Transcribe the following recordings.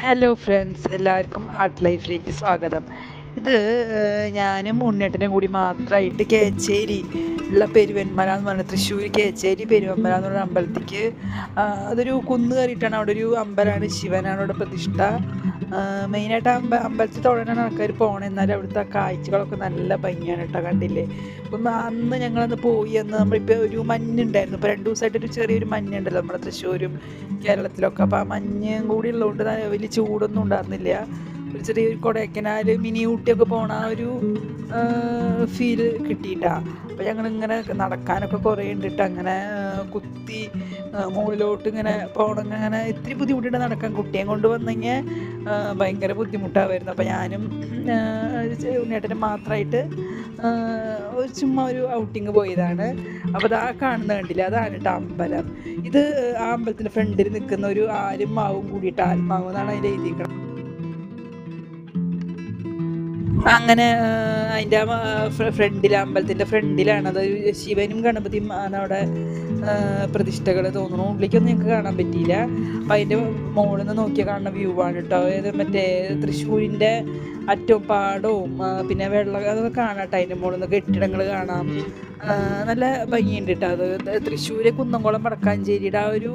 Hello friends എല്ലാവർക്കും art ലൈഫിലേക്ക് സ്വാഗതം. ഇത് ഞാനും ഉണ്ണേട്ടനും കൂടി മാത്രമായിട്ട് കേച്ചേരി ഉള്ള പെരുവന്മല എന്ന് പറഞ്ഞ തൃശ്ശൂർ കേച്ചേരി പെരുവന്മല എന്ന് പറഞ്ഞ അമ്പലത്തിക്ക്. അതൊരു കുന്ന് കയറിയിട്ടാണ്. അവിടെ ഒരു അമ്പലമാണ് ശിവനാണ് അവിടെ പ്രതിഷ്ഠ. മെയിനായിട്ട് അമ്പ അമ്പലത്തിൽ തൊഴാനാണ് ആൾക്കാർ പോകണം എന്നാലും അവിടുത്തെ കാഴ്ചകളൊക്കെ നല്ല ഭംഗിയാണ് കേട്ടോ കണ്ടില്ലേ. അപ്പം അന്ന് ഞങ്ങളന്ന് പോയി അന്ന് നമ്മളിപ്പോൾ ഒരു മഞ്ഞുണ്ടായിരുന്നു. ഇപ്പോൾ രണ്ട് ദിവസമായിട്ട് ഒരു ചെറിയൊരു മഞ്ഞുണ്ടല്ലോ നമ്മുടെ തൃശ്ശൂരും കേരളത്തിലൊക്കെ. അപ്പോൾ ആ മഞ്ഞും കൂടി ഉള്ളതുകൊണ്ട് വലിയ ചൂടൊന്നും ഉണ്ടായിരുന്നില്ല. ഒരു ചെറിയൊരു കൊടൈക്കനാൽ മിനി ഊട്ടിയൊക്കെ പോണ ഒരു ഫീൽ കിട്ടിയിട്ടാ. അപ്പോൾ ഞങ്ങളിങ്ങനെ നടക്കാനൊക്കെ കുറേ ഉണ്ടിട്ട് അങ്ങനെ കുത്തി മുകളിലോട്ട് ഇങ്ങനെ പോകണം അങ്ങനെ ഇത്തിരി ബുദ്ധിമുട്ടുണ്ട് നടക്കാൻ. കുട്ടിയെ കൊണ്ട് വന്നെങ്കിൽ ഭയങ്കര ബുദ്ധിമുട്ടാവായിരുന്നു. അപ്പോൾ ഞാനും ഉണ്ണിയേട്ടനും മാത്രമായിട്ട് ഒരു ചുമ്മാ ഒരു ഔട്ടിങ് പോയതാണ്. അപ്പോൾ അത് ആ കാണുന്ന കണ്ടില്ല? അതാണ് കേട്ടോ അമ്പലം. ഇത് ആ അമ്പലത്തിന്റെ ഫ്രണ്ടിൽ നിൽക്കുന്ന ഒരു ആരും മാവും കൂടിയിട്ട് ആത്മാവ് എന്നാണ് അതിൽ എഴുതിയിരിക്കുന്നത് അങ്ങനെ അതിന്റെ ഫ്രണ്ടിൽ അമ്പലത്തിന്റെ ഫ്രണ്ടിലാണ്. അത് ശിവനും ഗണപതിയും ആണ് അവിടെ പ്രതിഷ്ഠകൾ തോന്നുന്നു. ഉള്ളിലേക്കൊന്നും ഞങ്ങൾക്ക് കാണാൻ പറ്റിയില്ല. അപ്പം അതിന്റെ മുകളിൽ നിന്ന് നോക്കിയാൽ കാണുന്ന വ്യൂ ആണ് കേട്ടോ അതായത് മറ്റേ തൃശ്ശൂരിന്റെ അറ്റവും പാടവും പിന്നെ വെള്ളം അതൊക്കെ കാണാം അതിന്റെ മുകളിൽ നിന്ന് കെട്ടിടങ്ങൾ കാണാം. നല്ല ഭംഗിയുണ്ട് കേട്ടോ അത്. തൃശ്ശൂർ കുന്നംകുളം വടക്കാഞ്ചേരിയുടെ ആ ഒരു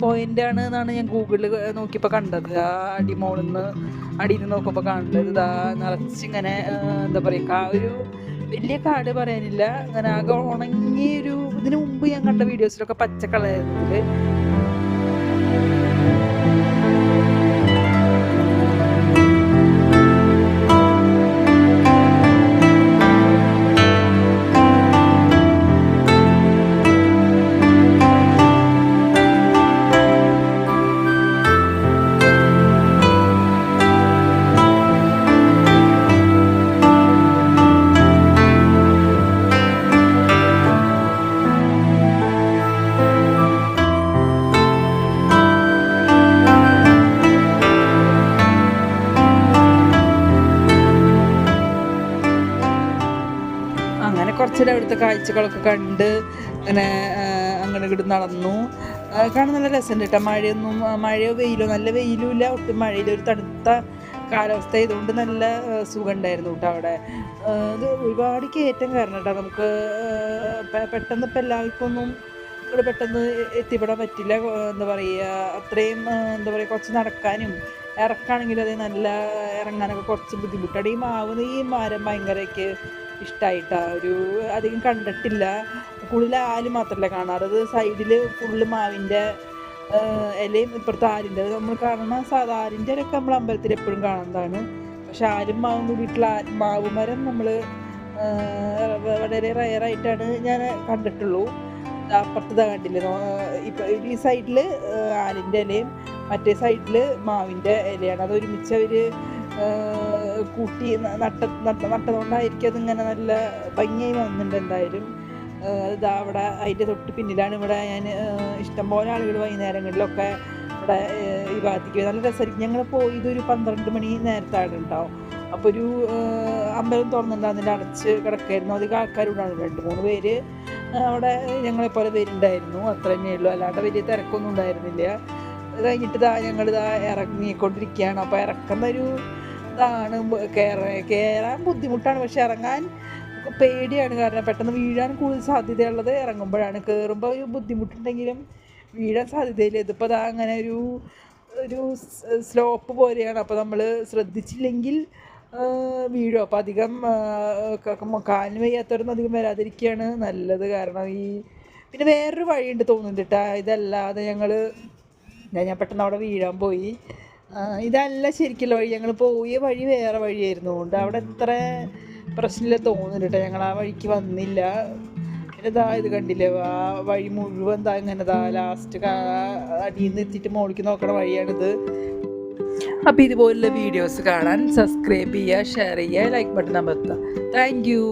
പോയിന്റ് ആണ് എന്നാണ് ഞാൻ ഗൂഗിളിൽ നോക്കിയപ്പോൾ കണ്ടത്. ആ അടിമോളിൽ നിന്ന് അടിയിൽ നിന്ന് നോക്കുമ്പോൾ കാണുന്നത് ഇതാ നിറച്ചിങ്ങനെ എന്താ പറയുക ആ ഒരു വലിയ കാട് പറയാനില്ല. അങ്ങനെ ആകെ ഉണങ്ങിയൊരു ഇതിനു മുമ്പ് ഞാൻ കണ്ട വീഡിയോസിലൊക്കെ പച്ച കുറച്ചേരം അവിടുത്തെ കാഴ്ചകളൊക്കെ കണ്ട് അങ്ങനെ അങ്ങനെ ഇങ്ങോട്ട് നടന്നു. കാണാൻ നല്ല രസമുണ്ട് കേട്ടോ. മഴയൊന്നും മഴയോ വെയിലോ നല്ല വെയിലും ഇല്ല. ഒട്ടും മഴയില്ല. ഒരു തണുത്ത കാലാവസ്ഥ ആയതുകൊണ്ട് നല്ല സുഖം ഉണ്ടായിരുന്നു കേട്ടോ അവിടെ. ഇത് ഒരുപാട് കയറ്റം കാരണം കേട്ടോ. നമുക്ക് പെട്ടെന്ന് ഇപ്പം എല്ലാവർക്കും ഒന്നും ഇവിടെ പെട്ടെന്ന് എത്തിപ്പെടാൻ പറ്റില്ല. എന്താ പറയുക അത്രയും എന്താ പറയുക കുറച്ച് നടക്കാനും ഇറക്കാണെങ്കിലും അതേ നല്ല ഇറങ്ങാനൊക്കെ കുറച്ച് ബുദ്ധിമുട്ടാണ്. ഈ മാവ് ഈ മരം ഭയങ്കരക്ക് ഇഷ്ടമായിട്ടാ ഒരു അധികം കണ്ടിട്ടില്ല. കൂടുതൽ ആൽ മാത്രമല്ല കാണാറ് സൈഡിൽ ഫുള്ള് മാവിന്റെ ഇലയും ഇപ്പുറത്തെ ആലിന്റെ നമ്മൾ കാണുന്ന സാധാ ആലിന്റെ ഇലയൊക്കെ നമ്മൾ അമ്പലത്തിൽ എപ്പോഴും കാണുന്നതാണ്. പക്ഷെ ആലും മാവും കൂടിയിട്ടുള്ള മാവ് മരം നമ്മൾ വളരെ റയറായിട്ടാണ് ഞാൻ കണ്ടിട്ടുള്ളൂ. അപ്പുറത്ത് കണ്ടില്ല നോ- ഈ സൈഡിൽ ആലിന്റെ ഇലയും മറ്റേ സൈഡിൽ മാവിന്റെ ഇലയാണ്. അത് ഒരുമിച്ച് അവർ കൂട്ടി നട്ട നട്ട നട്ടതുകൊണ്ടായിരിക്കും അതിങ്ങനെ നല്ല ഭംഗിയായി വന്നിട്ടുണ്ട് എന്തായാലും. ഇതാ അവിടെ അതിന്റെ തൊട്ട് പിന്നിലാണ് ഇവിടെ ഞാൻ ഇഷ്ടംപോലെ ആളുകൾ വൈകുന്നേരങ്ങളിലൊക്കെ ഇവിടെ ഈ ഭാഗത്തേക്ക്. നല്ല രസമായിരിക്കും. ഞങ്ങൾ പോയി ഒരു പന്ത്രണ്ട് മണി നേരത്താണ് ഉണ്ടാവും അപ്പോൾ ഒരു അമ്പലം അമ്പലം അതിന്റെ അടച്ച് കിടക്കായിരുന്നു. അധികം ആൾക്കാരുണ്ടായിരുന്നു രണ്ട് മൂന്ന് പേര് അവിടെ ഞങ്ങളെപ്പോലെ പേരുണ്ടായിരുന്നു. അത്ര തന്നെ അല്ലാതെ വലിയ തിരക്കൊന്നും ഉണ്ടായിരുന്നില്ല. കഴിഞ്ഞിട്ട് ഇതാ ഞങ്ങളിതാ ഇറങ്ങിക്കൊണ്ടിരിക്കുകയാണ്. അപ്പോൾ ഇറക്കുന്ന ഒരു ഇതാണ് കയറാൻ ബുദ്ധിമുട്ടാണ്. പക്ഷെ ഇറങ്ങാൻ പേടിയാണ്. കാരണം പെട്ടെന്ന് വീഴാൻ കൂടുതൽ സാധ്യതയുള്ളത് ഇറങ്ങുമ്പോഴാണ്. കയറുമ്പോൾ ഒരു ബുദ്ധിമുട്ടുണ്ടെങ്കിലും വീഴാൻ സാധ്യതയില്ല. ഇതിപ്പോൾ അതാ അങ്ങനെ ഒരു ഒരു സ്ലോപ്പ് പോലെയാണ്. അപ്പോൾ നമ്മൾ ശ്രദ്ധിച്ചില്ലെങ്കിൽ വീഴും. അപ്പോൾ അധികം കാലിന് വയ്യാത്തവരൊന്നും അധികം വരാതിരിക്കുകയാണ് നല്ലത്. കാരണം ഈ പിന്നെ വേറൊരു വഴിയുണ്ട് തോന്നുന്നുണ്ട് കേട്ടോ ഇതല്ലാതെ ഞങ്ങൾ ഞാൻ പെട്ടെന്ന് അവിടെ വീഴാൻ പോയി. ഇതല്ല ശരിക്കുള്ള വഴി. ഞങ്ങൾ പോയ വഴി വേറെ വഴിയായിരുന്നു. അതുകൊണ്ട് അവിടെ എത്ര പ്രശ്നമില്ല തോന്നുന്നുണ്ട് ഞങ്ങൾ ആ വഴിക്ക് വന്നില്ല. ഇതാ ഇത് കണ്ടില്ലേ? ആ വഴി മുഴുവൻ എന്താ ഇങ്ങനെ ലാസ്റ്റ് അടിയിൽ നിന്ന് എത്തിയിട്ട് മുകളിലേക്ക് നോക്കണ വഴിയാണിത്. അപ്പോൾ ഇതുപോലുള്ള വീഡിയോസ് കാണാൻ സബ്സ്ക്രൈബ് ചെയ്യുക ഷെയർ ചെയ്യുക ലൈക്ക് ബട്ടൺ അമർത്തുക. Thank you